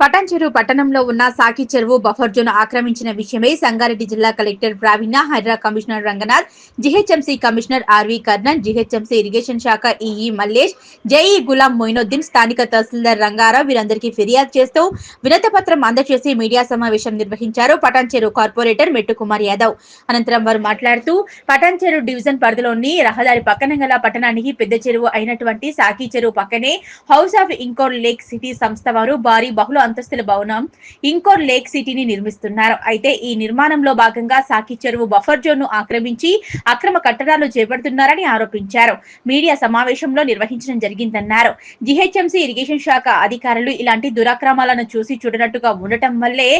పటాన్చెరు పట్టణంలో ఉన్న సాకి చెరువు బఫర్ జోన్ ఆక్రమించిన విషయమై సంగారెడ్డి జిల్లా collector Praveena Hydraa commissioner Ranganath GHMC commissioner RV Karnan GHMC irrigation శాఖ ఈఈ మల్లేష్ జేఈ గులాం మొయినుద్దీన్ స్థానిక తహసీల్దార్ రంగారావు వీరందరికీ ఫిర్యాదు చేస్తూ వినతపత్రం అందజేసి మీడియా సమావేశం నిర్వహించారు పటాన్చెరు కార్పొరేటర్ మెట్టుకుమార్ యాదవ్. అనంతరం వారు మాట్లాడుతూ పటాన్చెరు డివిజన్ పరిధిలోని రహదారి పక్కన గల పట్టణానికి పెద్ద చెరువు అయినటువంటి సాకి చెరువు పక్కనే house of Incor lake city సంస్థ వారు భారీ బహుళ అంతస్తుల భవనం ఇంకో లేక్ సిటీని నిర్మిస్తున్నారు. అయితే ఈ నిర్మాణంలో భాగంగా సాకి చెరువు బఫర్ జోన్ను ఆక్రమించి అక్రమ కట్టడాలు చేపడుతున్నారని ఆరోపించారు. మీడియా సమావేశంలో నిర్వహించడం జరిగిందన్నారు. జిహెచ్ఎంసీ ఇరిగేషన్ శాఖ అధికారులు ఇలాంటి దురాక్రమాలను చూసి చూడనట్టుగా ఉండటం వల్లే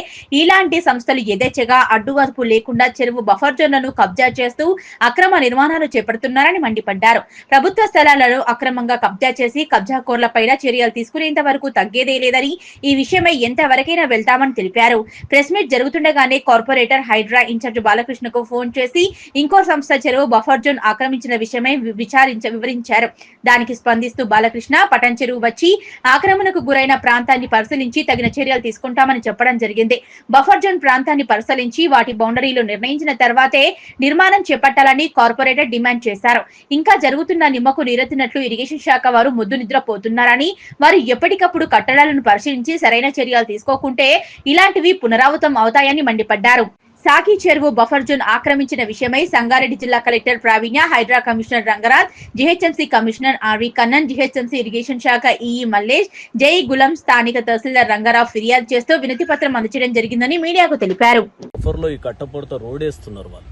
ఇలాంటి సంస్థలు యథేచ్ఛగా అడ్డువరపు లేకుండా చెరువు బఫర్ జోన్లను కబ్జా చేస్తూ అక్రమ నిర్మాణాలు చేపడుతున్నారని మండిపడ్డారు. ప్రభుత్వ స్థలాలను అక్రమంగా కబ్జా చేసి కబ్జాకోర్లపైన చర్యలు తీసుకునేంత వరకు తగ్గేదే లేదని ఈ విషయం విషయమై ఎంతవరకైనా వెళ్తామని తెలిపారు. ప్రెస్ మీట్ జరుగుతుండగానే కార్పొరేటర్ హైడ్రా ఇన్ఛార్జ్ బాలకృష్ణకు ఫోన్ చేసి ఇంకో సంస్థ చెరువు బఫర్ జోన్ ఆక్రమించిన విషయమై విచారించ వివరించారు. దానికి స్పందిస్తూ బాలకృష్ణ పటన్ చెరువు వచ్చి ఆక్రమణకు గురైన ప్రాంతాన్ని పరిశీలించి తగిన చర్యలు తీసుకుంటామని చెప్పడం జరిగింది. బఫర్ జోన్ ప్రాంతాన్ని పరిశీలించి వాటి బౌండరీలు నిర్ణయించిన తర్వాతే నిర్మాణం చేపట్టాలని కార్పొరేటర్ డిమాండ్ చేశారు. ఇంకా జరుగుతున్న నిమ్మకు నీరెత్తినట్లు ఇరిగేషన్ శాఖ వారు ముద్దు నిద్రపోతున్నారని వారు ఎప్పటికప్పుడు కట్టడాలను పరిశీలించి సరైన చర్యలు తీసుకోకుంటే ఇలాంటివి పునరావృతం అవుతాయని మండిపడ్డారు. సాకి చెరువు బఫర్ జోన్ ఆక్రమించిన విషయమై సంగారెడ్డి జిల్లా collector Praveenya Hydraa commissioner Rangaraj GHMC commissioner RV Kannan GHMC irrigation శాఖ ఈఈ మల్లేష్ జై గులం స్థానిక తహసీల్దార్ రంగారావు ఫిర్యాదు చేస్తూ వినతి పత్రం అందజేయడం జరిగిందని మీడియాకు తెలిపారు. బఫర్లో ఈ కట్టపొడత రోడ్ వేస్తున్నారు వాళ్ళు.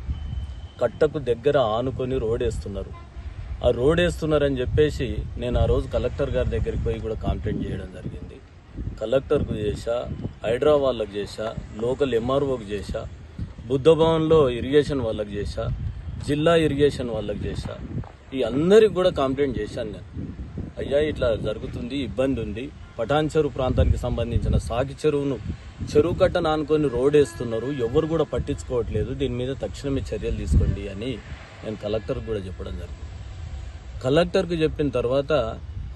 కట్టకు దగ్గర ఆనుకొని రోడ్ వేస్తున్నారు ఆ రోడ్ వేస్తున్నారని చెప్పేసి నేను ఆ రోజు కలెక్టర్ గారి దగ్గరికి పోయి కూడా కంప్లైంట్ చేయడం జరిగింది. కలెక్టర్కు చేశా హైడ్రా చేశా లోకల్ ఎంఆర్ఓకి చేశా బుద్ధ భవన్లో ఇరిగేషన్ వాళ్ళకి చేశా జిల్లా ఇరిగేషన్ వాళ్ళకి చేశా. ఈ అందరికి కూడా కంప్లైంట్ చేశాను నేను. అయ్యా ఇట్లా జరుగుతుంది ఇబ్బంది ఉంది. పటాన్ చెరువు ప్రాంతానికి సంబంధించిన సాగి చెరువును చెరువు కట్ట నానుకొని రోడ్ వేస్తున్నారు. ఎవరు కూడా పట్టించుకోవట్లేదు. దీని మీద తక్షణమే చర్యలు తీసుకోండి అని నేను కలెక్టర్కి కూడా చెప్పడం జరిగింది. కలెక్టర్కి చెప్పిన తర్వాత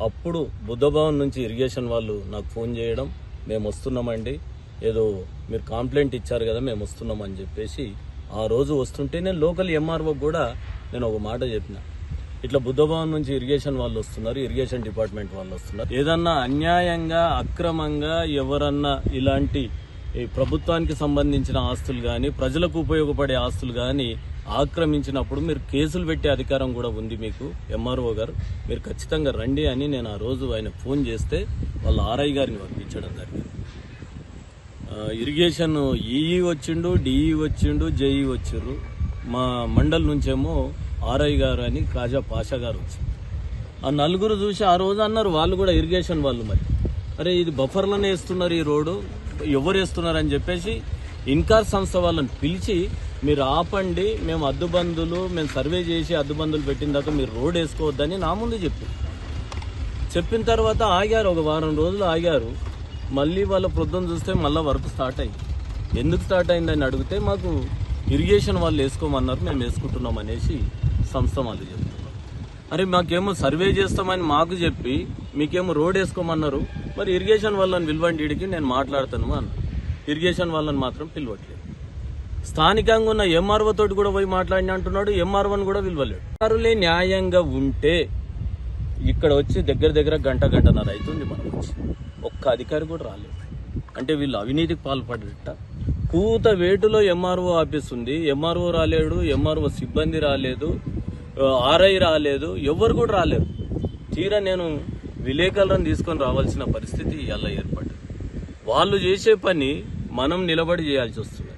అప్పుడు బుద్ధభవన్ నుంచి ఇరిగేషన్ వాళ్ళు నాకు ఫోన్ చేయడం మేము వస్తున్నామండి. ఏదో మీరు కంప్లైంట్ ఇచ్చారు కదా మేము వస్తున్నామని చెప్పేసి ఆ రోజు వస్తుంటే నేను లోకల్ ఎంఆర్ఓ కూడా నేను ఒక మాట చెప్పిన. ఇట్లా బుద్ధభవన్ నుంచి ఇరిగేషన్ వాళ్ళు వస్తున్నారు ఇరిగేషన్ డిపార్ట్మెంట్ వాళ్ళు వస్తున్నారు. ఏదన్నా అన్యాయంగా అక్రమంగా ఎవరన్నా ఇలాంటి ఈ ప్రభుత్వానికి సంబంధించిన ఆస్తులు కానీ ప్రజలకు ఉపయోగపడే ఆస్తులు కానీ ఆక్రమించినప్పుడు మీరు కేసులు పెట్టే అధికారం కూడా ఉంది మీకు ఎంఆర్ఓ గారు. మీరు ఖచ్చితంగా రండి అని నేను ఆ రోజు ఆయన ఫోన్ చేస్తే వాళ్ళ ఆర్ఐ గారిని పంపించడం జరిగింది. ఇరిగేషన్ ఈఈ వచ్చిండు డిఈ వచ్చిండు జేఈ వచ్చిర్రు. మా మండల్ నుంచేమో ఆర్ఐ గారు అని కాజా పాషా గారు వచ్చారు ఆ నలుగురు చూసి ఆ రోజు అన్నారు వాళ్ళు కూడా ఇరిగేషన్ వాళ్ళు మరి. అరే ఇది బఫర్లోనే వేస్తున్నారు ఈ రోడ్డు ఎవరు వేస్తున్నారు అని చెప్పేసి ఇన్కార్ సంస్థ వాళ్ళని పిలిచి మీరు ఆపండి మేము అద్దుబందులు మేము సర్వే చేసి అద్దుబందులు పెట్టిన దాకా మీరు రోడ్ వేసుకోవద్దని నా ముందు చెప్పి. చెప్పిన తర్వాత ఆగారు ఒక వారం రోజులు ఆగారు. మళ్ళీ వాళ్ళ ప్రొద్దున చూస్తే మళ్ళీ వర్క్ స్టార్ట్ అయ్యింది ఎందుకు స్టార్ట్ అయిందని అడిగితే మాకు ఇరిగేషన్ వాళ్ళు వేసుకోమన్నారు మేము వేసుకుంటున్నాం అనేసి సంస్థ వాళ్ళు చెప్తున్నారు అరే మాకేమో సర్వే చేస్తామని మాకు చెప్పి మీకేమో రోడ్ వేసుకోమన్నారు. మరి ఇరిగేషన్ వాళ్ళని విలువండి నేను మాట్లాడతాను అన్న ఇరిగేషన్ వాళ్ళని మాత్రం పిలవట్లేదు. స్థానికంగా ఉన్న ఎంఆర్ఓ తోటి కూడా పోయి మాట్లాడిన అంటున్నాడు ఎంఆర్ఓని కూడా పిలవలేడు అధికారులే న్యాయంగా ఉంటే ఇక్కడ వచ్చి దగ్గర దగ్గర గంట గంటన్నర అవుతుంది మనం వచ్చి. ఒక్క అధికారి కూడా రాలేదు. అంటే వీళ్ళు అవినీతికి పాల్పడట కూత వేటులో ఎంఆర్ఓ ఆఫీస్ ఉంది. ఎంఆర్ఓ రాలేడు ఎంఆర్ఓ సిబ్బంది రాలేదు ఆర్ఐ రాలేదు ఎవరు కూడా రాలేదు. తీరా నేను విలేకరులను తీసుకొని రావాల్సిన పరిస్థితి ఇలా ఏర్పడింది వాళ్ళు చేసే పని మనం నిలబడి చేయాల్సి వస్తుంది.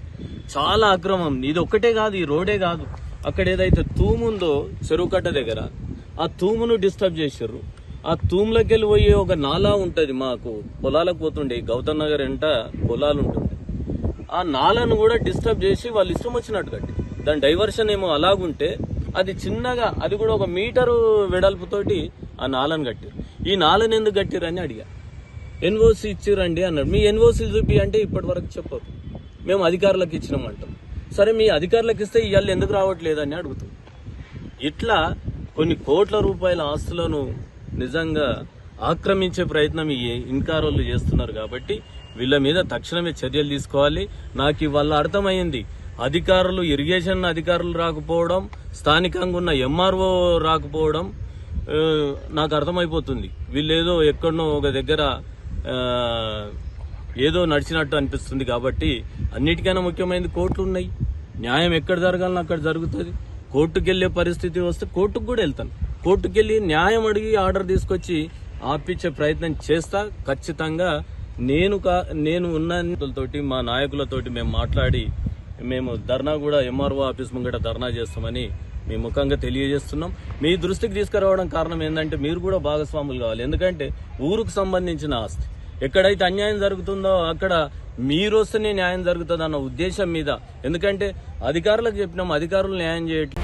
చాలా అక్రమం. ఇది ఒక్కటే కాదు ఈ రోడే కాదు. అక్కడ ఏదైతే తూము ఉందో చెరువు కట్ట దగ్గర ఆ తూమును డిస్టర్బ్ చేసారు ఆ తూములకెళ్ళి వెళ్ళి పోయే ఒక నాలా ఉంటుంది మాకు. పొలాలకు పోతుండే గౌతమ్ నగర్ ఎంట పొలాలు ఉంటుంది. ఆ నాలను కూడా డిస్టర్బ్ చేసి వాళ్ళు ఇష్టం వచ్చినట్టు కట్టి. దాని డైవర్షన్ ఏమో అలాగుంటే అది చిన్నగా అది కూడా ఒక మీటరు వెడల్పుతోటి ఆ నాలను కట్టారు ఈ నాలను ఎందుకు కట్టిరని అడిగా. ఎన్ఓసి ఇచ్చిరండి అన్నాడు మీ ఎన్ఓసి చూపి అంటే ఇప్పటి వరకు చెప్పరు. మేము అధికారులకు ఇచ్చినామంటాం. సరే మీ అధికారులకు ఇస్తే ఇవాళ ఎందుకు రావట్లేదని అడుగుతాం. ఇట్లా కొన్ని కోట్ల రూపాయల ఆస్తులను నిజంగా ఆక్రమించే ప్రయత్నం ఈ ఇన్కారోళ్ళు చేస్తున్నారు కాబట్టి వీళ్ళ మీద తక్షణమే చర్యలు తీసుకోవాలి. నాకు ఇవాళ అర్థమైంది. అధికారులు ఇరిగేషన్ అధికారులు రాకపోవడం స్థానికంగా ఉన్న ఎంఆర్ఓ రాకపోవడం నాకు అర్థమైపోతుంది. వీళ్ళేదో ఎక్కడనో ఒక దగ్గర ఏదో నడిచినట్టు అనిపిస్తుంది కాబట్టి అన్నిటికైనా ముఖ్యమైనది కోర్టులు ఉన్నాయి. న్యాయం ఎక్కడ జరగాలని అక్కడ జరుగుతుంది. కోర్టుకు వెళ్ళే పరిస్థితి వస్తే కోర్టుకు కూడా వెళ్తాను. కోర్టుకు వెళ్ళి న్యాయం అడిగి ఆర్డర్ తీసుకొచ్చి ఆపించే ప్రయత్నం చేస్తా. ఖచ్చితంగా నేను కా నేను ఉన్నతోటి మా నాయకులతోటి మేము మాట్లాడి మేము ధర్నా కూడా ఎంఆర్ఓ ఆఫీస్ ముంగట ధర్నా చేస్తామని మీ ముఖంగా తెలియజేస్తున్నాం. మీ దృష్టికి తీసుకురావడం కారణం ఏంటంటే మీరు కూడా భాగస్వాములు కావాలి. ఎందుకంటే ఊరుకు సంబంధించిన ఆస్తి. ఎక్కడైతే అన్యాయం జరుగుతుందో అక్కడ మీరు వస్తేనే న్యాయం జరుగుతుంది అన్న ఉద్దేశం మీద. ఎందుకంటే అధికారులకు చెప్పినాం అధికారులు న్యాయం చేయటం